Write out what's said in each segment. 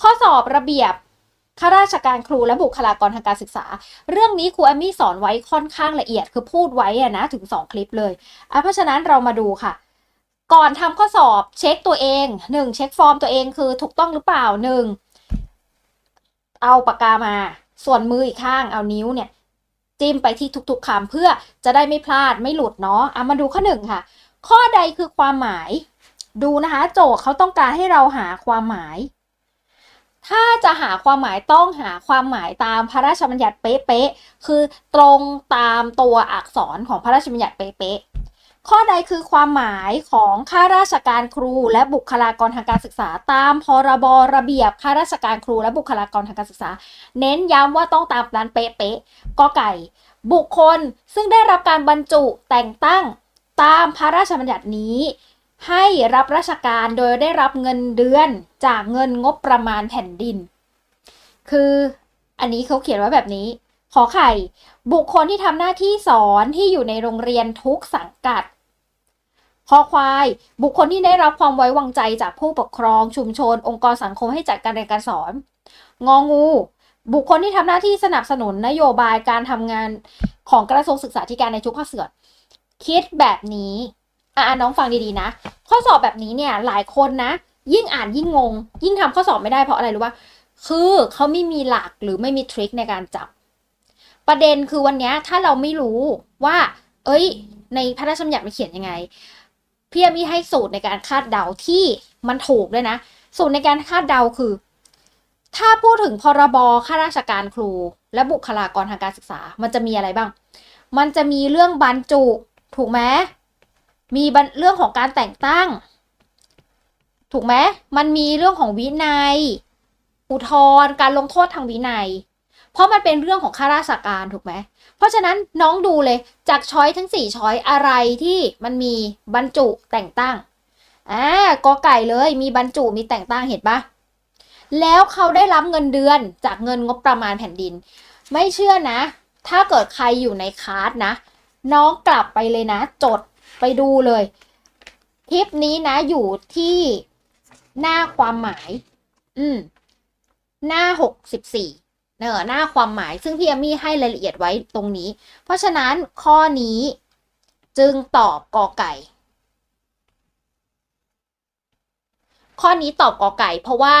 ข้อสอบระเบียบข้าราชการครูและบุคลากรทางการศึกษา เรื่องนี้ครูแอมมี่สอนไว้ค่อนข้างละเอียดคือพูดไว้อะนะถึง 2 คลิปเลยอะเพราะฉะนั้นเรามาดูค่ะ ก่อนทำข้อสอบเช็คตัวเองหนึ่งเช็คฟอร์มตัวเองคือถูกต้องหรือเปล่าหนึ่งเอาปากกามา ส่วนมืออีกข้างเอานิ้วเนี่ยจิ้มไปที่ทุกๆคำเพื่อจะได้ไม่พลาดไม่หลุดเนาะอะมาดูข้อหนึ่งค่ะ ข้อใดคือความหมาย ดูนะคะ โจทย์เขาต้องการให้เราหาความหมาย ถ้าจะหาความหมายต้องหาความหมายตามพระราชบัญญัติเป๊ะๆ คือตรงตามตัวอักษรของพระราชบัญญัติเป๊ะๆ ข้อใดคือความหมายของข้าราชการครูและบุคลากรทางการศึกษา ตามพรบระเบียบข้าราชการครูและบุคลากรทางการศึกษา เน้นย้ำว่าต้องตามนั้นเป๊ะๆกอไก่ บุคคลซึ่งได้รับการบรรจุแต่งตั้งตามพระราชบัญญัตินี้ ให้รับราชการโดยได้รับเงินเดือนจากเงินงบประมาณแผ่นดิน คืออันนี้เขาเขียนไว้แบบนี้ ขอไข่ บุคคลที่ทำหน้าที่สอนที่อยู่ในโรงเรียนทุกสังกัดคอควาย บุคคลที่ได้รับความไว้วางใจจากผู้ปกครองชุมชน องค์กรสังคมให้จัดการเรียนการสอน งองู บุคคลที่ทำหน้าที่สนับสนุนนโยบายการทำงานของกระทรวงศึกษาธิการในทุกภาคส่วนคิดแบบนี้ อะน้องฟังดีๆนะ ข้อสอบแบบนี้เนี่ยหลายคนนะ ยิ่งอ่านยิ่งงง ยิ่งทำข้อสอบไม่ได้เพราะอะไรรู้ป่ะคือเขาไม่มีหลักหรือไม่มีทริคในการจับ ประเด็นคือวันนี้ถ้าเราไม่รู้ว่า เอ้ย ในพระราชบัญญัติมันเขียนยังไง พี่มีให้สูตรในการคาดเดาที่มันถูกด้วยนะ สูตรในการคาดเดาคือ ถ้าพูดถึงพรบข้าราชการครู และบุคลากรทางการศึกษา มันจะมีอะไรบ้าง มันจะมีเรื่องบรรจุ ถูกไหม มีเรื่องของการแต่งตั้ง ถูกไหมมันมีเรื่องของวินัย อุทธรการลงโทษทางวินัย เพราะมันเป็นเรื่องของข้าราชการถูกไหมเพราะฉะนั้นน้องดูเลยจากช้อยทั้ง 4 ช้อยอะไรที่มันมีบรรจุแต่งตั้งอ่ากอไก่เลยมีบรรจุมีแต่งตั้งเห็นปะแล้วเขาได้รับเงินเดือนจากเงินงบประมาณแผ่นดิน ไม่เชื่อนะ ถ้าเกิดใครอยู่ในคลาสนะ น้องกลับไปเลยนะ จด ไปดูเลยคลิปนี้นะอยู่ที่หน้าความหมาย อืม หน้าหกสิบสี่เนอหน้าความหมาย ซึ่งพี่เอมมี่ให้รายละเอียดไว้ตรงนี้ เพราะฉะนั้นข้อนี้จึงตอบกอไก่ ข้อนี้ตอบกอไก่ เพราะว่า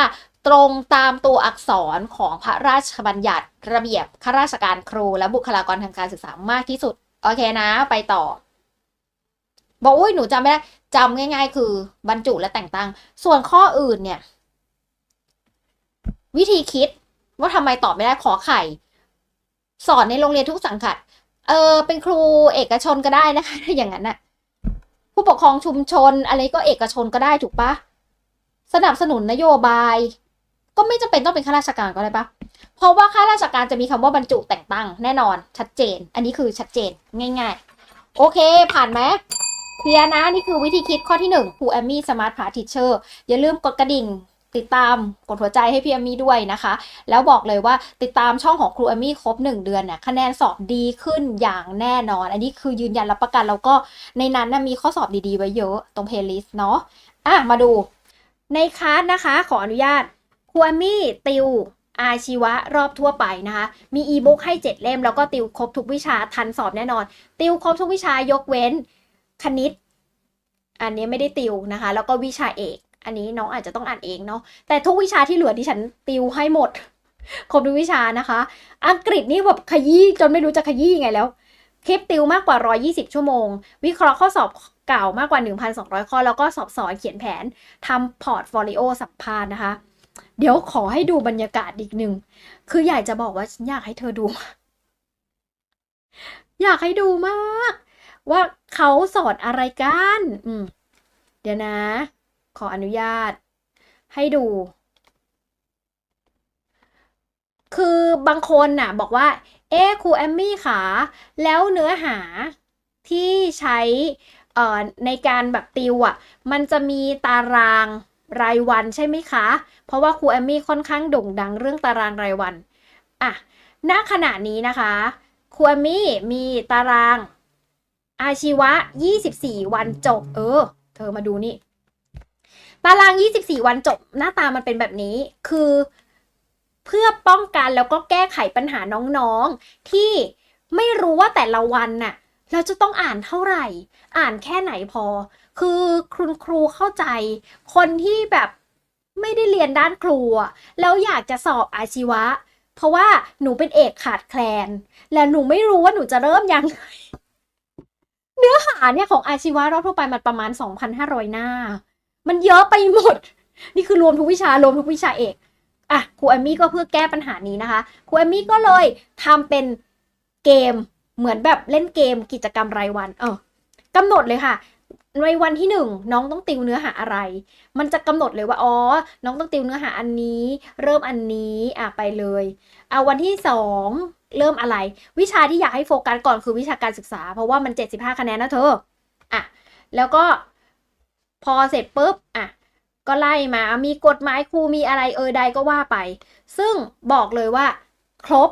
ตรงตามตัวอักษรของพระราชบัญญัติระเบียบข้าราชการครูและบุคลากรทางการศึกษามากที่สุด โอเคนะ ไปต่อ บอกอุ้ยหนูจำไม่ได้จำง่าย ๆ คือบรรจุและแต่งตั้ง ส่วนข้ออื่นเนี่ย วิธีคิดว่าทำไมตอบไม่ได้ขอไข่ สอนในโรงเรียนทุกสังกัด เออ เป็นครูเอกชนก็ได้นะคะถ้าอย่างนั้นน่ะ ผู้ปกครองชุมชนอะไรก็เอกชนก็ได้ถูกปะสนับสนุนนโยบาย ก็ไม่จำเป็นต้องเป็นข้าราชการก็ได้ปะเพราะว่าข้าราชการจะมีคำว่าบรรจุแต่งตั้งแน่นอนชัดเจน อันนี้คือชัดเจนง่าย ๆ โอเคผ่านไหม เคลียร์นะนี่คือวิธีคิดข้อที่หนึ่งครูแอมมี่สมาร์ทพาทิเชอร์อย่าลืมกดกระดิ่งติดตามกดหัวใจให้พี่แอมมี่ด้วยนะคะ แล้วบอกเลยว่าติดตามช่องของครูแอมมี่ครบ 1 เดือนเนี่ยคะแนนสอบดีขึ้นอย่างแน่นอน อันนี้คือยืนยันรับประกันแล้วก็ในนั้นนะมีข้อสอบดีๆ ไว้เยอะตรงเพลย์ลิสต์เนาะอะมาดูในคลาสนะคะ ขออนุญาตครูแอมมี่ติวอาชีวะรอบทั่วไปนะคะ มีอีบุ๊กให้ 7 เล่ม แล้วก็ติวครบทุกวิชาทันสอบแน่นอน ติวครบทุกวิชายกเว้น คณิต อันนี้ไม่ได้ติวนะคะ แล้วก็วิชาเอก อันนี้น้องอาจจะต้องอ่านเองเนาะแต่ทุกวิชาที่เหลือดิฉันติวให้หมดครบทุกวิชานะคะ อังกฤษนี่แบบขยี้จนไม่รู้จะขยี้ยังไงแล้ว คลิปติวมากกว่า 120 ชั่วโมง วิเคราะห์ข้อสอบเก่ามากกว่า 1,200 ข้อ แล้วก็สอบสอนเขียนแผนทำพอร์ตโฟลิโอสัมภาษณ์นะคะ เดี๋ยวขอให้ดูบรรยากาศอีกหนึ่ง คืออยากจะบอกว่าฉันอยากให้เธอดู อยากให้ดูมาก ว่า เขาสอนอะไรกันอืมเดี๋ยวนะ ขออนุญาต ให้ดู คือบางคนน่ะ บอกว่า เอ๊ครูแอมมี่ค่ะแล้วเนื้อหาที่ใช้ในการแบบติวอะ มันจะมีตารางรายวันใช่ไหมคะ เพราะว่าครูแอมมี่ค่อนข้างโด่งดังเรื่องตารางรายวัน อะ ณ ขณะนี้นะคะ ครูแอมมี่มีตาราง อาชีวะ 24 วันจบ เออ เธอมาดูนี่ ตาราง 24 วันจบ หน้าตามันเป็นแบบนี้ คือ เพื่อป้องกันแล้วก็แก้ไขปัญหาน้องๆ ที่ไม่รู้ว่าแต่ละวันน่ะ เราจะต้องอ่านเท่าไหร่ อ่านแค่ไหนพอ คือคุณครูเข้าใจ คนที่แบบไม่ได้เรียนด้านครูอะแล้วอยากจะสอบอาชีวะ เพราะว่าหนูเป็นเอกขาดแคลน และหนูไม่รู้ว่าหนูจะเริ่มยังไง เนื้อหาเนี่ยของอาชีวะรอบทั่วไปมันประมาณ 2,500 หน้า มันเยอะไปหมด นี่คือรวมทุกวิชารวมทุกวิชาเอกอะครูแอมมี่ก็เพื่อแก้ปัญหานี้นะคะครูแอมมี่ก็เลยทำเป็นเกมเหมือนแบบเล่นเกมกิจกรรมรายวัน เออกำหนดเลยค่ะ ในวันที่หนึ่งน้องต้องติวเนื้อหาอะไร มันจะกำหนดเลยว่าอ๋อ น้องต้องติวเนื้อหาอันนี้ เริ่มอันนี้อะไปเลยเอาวันที่สองเริ่มอะไร วิชาที่อยากให้โฟกัสก่อนคือวิชาการศึกษา เพราะว่ามัน 75 คะแนนนะเธออะแล้วก็พอเสร็จปุ๊บอะก็ไล่มามีกฎหมายครูมีอะไรเอ่ยใดก็ว่าไป ซึ่งบอกเลยว่า ครบ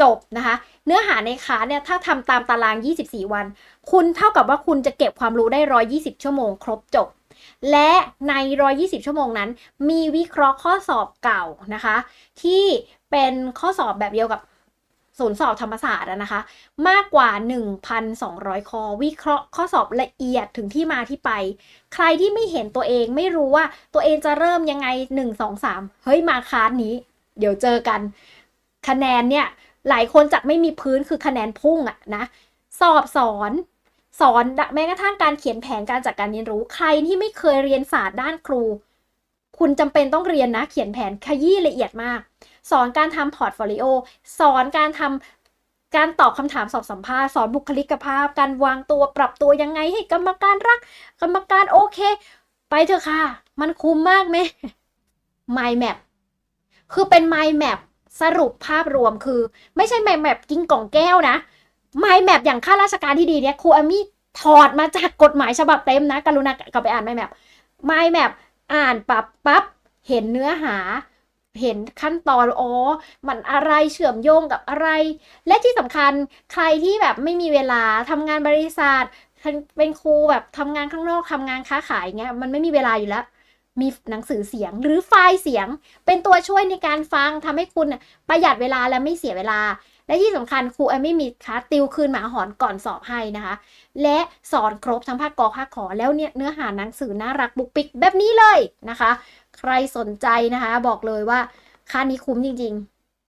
จบนะคะ เนื้อหาในคาสเนี่ยถ้าทำตามตาราง 24 วัน คุณเท่ากับว่าคุณจะเก็บความรู้ได้ 120 ชั่วโมง ครบจบ และใน 120 ชั่วโมงนั้น มีวิเคราะห์ข้อสอบเก่านะคะ ที่เป็นข้อสอบแบบเดียวกับศูนย์สอบธรรมศาสตร์นะคะ มากกว่า 1,200 ข้อวิเคราะห์ข้อสอบละเอียดถึงที่มาที่ไป ใครที่ไม่เห็นตัวเองไม่รู้ว่าตัวเองจะเริ่มยังไง 1 2 3 เฮ้ยมาคาสนี้ เดี๋ยวเจอกัน คะแนนเนี่ย หลายคนจากไม่มีพื้นคือคะแนนพุ่งอะนะ สอบสอนสอนแม้กระทั่งการเขียนแผนการจัดการเรียนรู้ใครที่ไม่เคยเรียนศาสตร์ด้านครู คุณจำเป็นต้องเรียนนะ เขียนแผนขยี้ละเอียดมาก สอนการทำพอร์ตโฟลิโอสอนการทำการตอบคำถามสอบสัมภาษณ์สอนบุคลิกภาพ การวางตัวปรับตัวยังไงให้กรรมการรัก กรรมการโอเค ไปเถอะค่ะ มันคุ้มมากไหม Mind Map คือเป็น Mind Map สรุปภาพรวมคือ ไม่ใช่ Mind Map กินกล่องแก้วนะ Mind Map อย่างข้าราชการที่ดีเนี่ยครูอามี่ถอดมาจากกฎหมายฉบับเต็มนะกรุณากลับไปอ่าน Mind Map Mind Map อ่านปรับปั๊บเห็นเนื้อหา เห็นขั้นตอนอ๋อมันอะไรเชื่อมโยงกับอะไร และที่สำคัญใครที่แบบไม่มีเวลาทำงานบริษัทเป็นครูแบบทำงานข้างนอกทำงานค้าขายเงี้ยมันไม่มีเวลาอยู่แล้ว มีหนังสือเสียงหรือไฟล์เสียง เป็นตัวช่วยในการฟังทำให้คุณประหยัดเวลาและไม่เสียเวลา และที่สำคัญครูแอมไม่มีคลาสติวคืนหมาหอนก่อนสอบให้นะคะ และสอนครบทั้งภาคกอภาคขอแล้วเนี่ยเนื้อหาหนังสือน่ารักบุกปิกแบบนี้เลยนะคะ ใครสนใจนะคะ บอกเลยว่าค่านี้คุ้มจริง ๆ